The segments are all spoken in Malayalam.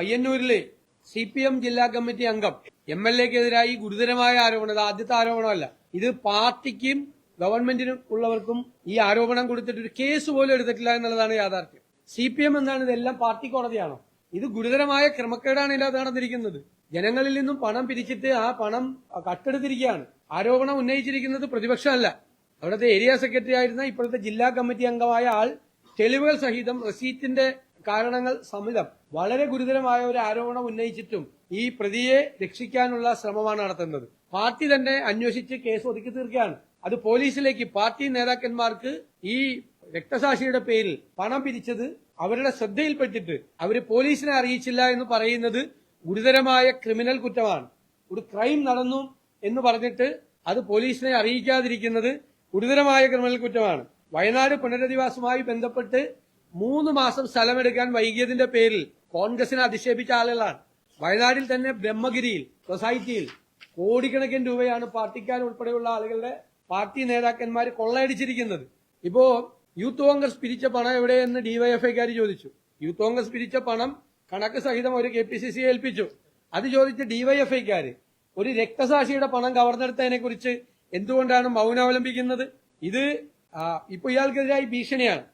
പയ്യന്നൂരിലെ സി പി എം ജില്ലാ കമ്മിറ്റി അംഗം എം എൽ എക്കെതിരായി ഗുരുതരമായ ആരോപണം ഇത് ആദ്യത്തെ ആരോപണമല്ല. ഇത് പാർട്ടിക്കും ഗവൺമെന്റിനും ഉള്ളവർക്കും ഈ ആരോപണം കൊടുത്തിട്ട് ഒരു കേസ് പോലും എടുത്തിട്ടില്ല എന്നുള്ളതാണ് യാഥാർത്ഥ്യം. സി പി എം എന്താണ് ഇതെല്ലാം പാർട്ടി കോടതിയാണോ? ഇത് ഗുരുതരമായ ക്രമക്കേടാണ് ഇതിനകത്ത് നടന്നിരിക്കുന്നത്. ജനങ്ങളിൽ നിന്നും പണം പിരിച്ചിട്ട് ആ പണം കട്ടെടുത്തിരിക്കുകയാണ്. ആരോപണം ഉന്നയിച്ചിരിക്കുന്നത് പ്രതിപക്ഷമല്ല. അവിടുത്തെ ഏരിയ സെക്രട്ടറി ആയിരുന്ന ഇപ്പോഴത്തെ ജില്ലാ കമ്മിറ്റി അംഗമായ ആൾ തെളിവുകൾ സഹിതം റെസീറ്റിന്റെ കാരണങ്ങൾ സമിതം വളരെ ഗുരുതരമായ ഒരു ആരോപണം ഉന്നയിച്ചിട്ടും ഈ പ്രതിയെ രക്ഷിക്കാനുള്ള ശ്രമമാണ് നടത്തുന്നത്. പാർട്ടി തന്നെ അന്വേഷിച്ച് കേസ് ഒതുക്കി തീർക്കുകയാണ്. അത് പോലീസിലേക്ക് പാർട്ടി നേതാക്കന്മാർക്ക് ഈ രക്തസാക്ഷിയുടെ പേരിൽ പണം പിരിച്ചത് അവരുടെ ശ്രദ്ധയിൽപ്പെട്ടിട്ട് അവർ പോലീസിനെ അറിയിച്ചില്ല എന്ന് പറയുന്നത് ഗുരുതരമായ ക്രിമിനൽ കുറ്റമാണ്. ഒരു ക്രൈം നടന്നു എന്ന് പറഞ്ഞിട്ട് അത് പോലീസിനെ അറിയിക്കാതിരിക്കുന്നത് ഗുരുതരമായ ക്രിമിനൽ കുറ്റമാണ്. വയനാട് പുനരധിവാസവുമായി ബന്ധപ്പെട്ട് മൂന്ന് മാസം സ്ഥലമെടുക്കാൻ വൈകിയതിന്റെ പേരിൽ കോൺഗ്രസിനെ അധിക്ഷേപിച്ച ആളുകളാണ്. വയനാട്ടിൽ തന്നെ ബ്രഹ്മഗിരിയിൽ സൊസൈറ്റിയിൽ കോടിക്കണക്കിന് രൂപയാണ് പാർട്ടിക്കാർ ഉൾപ്പെടെയുള്ള ആളുകളുടെ പാർട്ടി നേതാക്കന്മാർ കൊള്ളയടിച്ചിരിക്കുന്നത്. ഇപ്പോ യൂത്ത് കോൺഗ്രസ് പിരിച്ച പണം എവിടെയെന്ന് ഡിവൈഎഫ്ഐക്കാർ ചോദിച്ചു. യൂത്ത് കോൺഗ്രസ് പിരിച്ച പണം കണക്ക് സഹിതം ഒരു കെ പി സി സി ഏൽപ്പിച്ചു. അത് ചോദിച്ച ഡിവൈഎഫ്ഐക്കാര് ഒരു രക്തസാക്ഷിയുടെ പണം കവർന്നെടുത്തതിനെ കുറിച്ച് എന്തുകൊണ്ടാണ് മൗനം അവലംബിക്കുന്നത്? ഇത് ഇപ്പൊ ഇയാൾക്കെതിരായി ഭീഷണിയാണ്.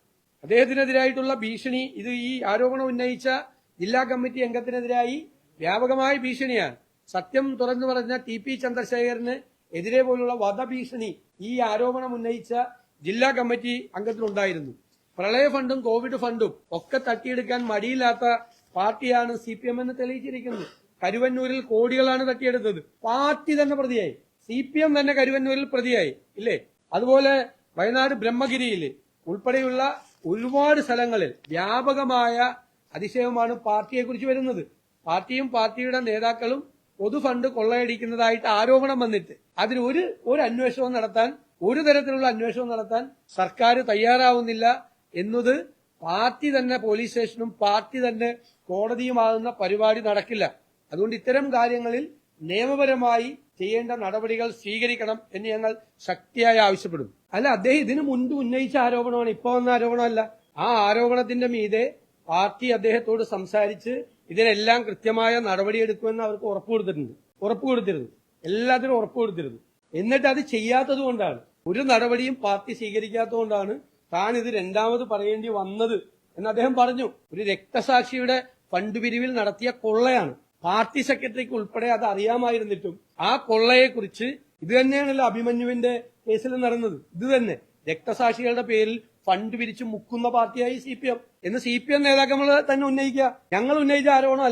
അദ്ദേഹത്തിനെതിരായിട്ടുള്ള ഭീഷണി ഇത് ഈ ആരോപണം ഉന്നയിച്ച ജില്ലാ കമ്മിറ്റി അംഗത്തിനെതിരായി വ്യാപകമായ ഭീഷണിയാണ്. സത്യം തുറന്നു പറഞ്ഞ ടി പി ചന്ദ്രശേഖരന് എതിരെ പോലുള്ള വധഭീഷണി ഈ ആരോപണം ഉന്നയിച്ച ജില്ലാ കമ്മിറ്റി അംഗത്തിനുണ്ടായിരുന്നു പ്രളയ ഫണ്ടും കോവിഡ് ഫണ്ടും ഒക്കെ തട്ടിയെടുക്കാൻ മടിയില്ലാത്ത പാർട്ടിയാണ് സി പി എം എന്ന് തെളിയിച്ചിരിക്കുന്നത് കരുവന്നൂരിൽ കോടികളാണ് തട്ടിയെടുത്തത്. പാർട്ടി തന്നെ പ്രതിയായി. സി പി എം തന്നെ കരുവന്നൂരിൽ പ്രതിയായി. ഇല്ലേ? അതുപോലെ വയനാട് ബ്രഹ്മഗിരിയിൽ ഉൾപ്പെടെയുള്ള ഒരുപാട് സ്ഥലങ്ങളിൽ വ്യാപകമായ അതിശയമാണ് പാർട്ടിയെ കുറിച്ച് വരുന്നത്. പാർട്ടിയും പാർട്ടിയുടെ നേതാക്കളും പൊതുഫണ്ട് കൊള്ളയടിക്കുന്നതായിട്ട് ആരോപണം വന്നിട്ട് അതിന് ഒരു ഒരു അന്വേഷണവും നടത്താൻ ഒരു തരത്തിലുള്ള അന്വേഷണം നടത്താൻ സർക്കാർ തയ്യാറാവുന്നില്ല എന്നത് പാർട്ടി തന്നെ പോലീസ് സ്റ്റേഷനും പാർട്ടി തന്നെ കോടതിയുമാകുന്ന പരിപാടി നടക്കില്ല. അതുകൊണ്ട് ഇത്തരം കാര്യങ്ങളിൽ നിയമപരമായി ചെയ്യേണ്ട നടപടികൾ സ്വീകരിക്കണം എന്ന് ഞങ്ങൾ ശക്തിയായി ആവശ്യപ്പെടും. അല്ല അദ്ദേഹം ഇതിനു മുൻപ് ഉന്നയിച്ച ആരോപണമാണ് ഇപ്പൊ വന്ന ആരോപണമല്ല. ആ ആരോപണത്തിന്റെ മീതെ പാർട്ടി അദ്ദേഹത്തോട് സംസാരിച്ച് ഇതിനെല്ലാം കൃത്യമായ നടപടിയെടുക്കുമെന്ന് അവർക്ക് ഉറപ്പ് കൊടുത്തിട്ടുണ്ട്. ഉറപ്പ് കൊടുത്തിരുന്നു. എല്ലാത്തിനും ഉറപ്പ് കൊടുത്തിരുന്നു. എന്നിട്ട് അത് ചെയ്യാത്തത് കൊണ്ടാണ്. ഒരു നടപടിയും പാർട്ടി സ്വീകരിക്കാത്തതുകൊണ്ടാണ് താൻ ഇത് രണ്ടാമത് പറയേണ്ടി വന്നത് എന്ന് അദ്ദേഹം പറഞ്ഞു. ഒരു രക്തസാക്ഷിയുടെ ഫണ്ട് പിരിവിൽ നടത്തിയ കൊള്ളയാണ്. പാർട്ടി സെക്രട്ടറിക്ക് ഉൾപ്പെടെ അത് അറിയാമായിരുന്നിട്ടും ആ കൊള്ളയെക്കുറിച്ച് ഇത് തന്നെയാണല്ലോ അഭിമന്യുവിന്റെ കേസിൽ നടന്നത്. ഇത് തന്നെ. രക്തസാക്ഷികളുടെ പേരിൽ ഫണ്ട് പിരിച്ച് മുക്കുന്ന പാർട്ടിയായി സി പി എം. എന്ന് സി പി എം നേതാക്കൾ തന്നെ ഉന്നയിക്കുക. ഞങ്ങൾ ഉന്നയിച്ച ആരോപണമല്ല.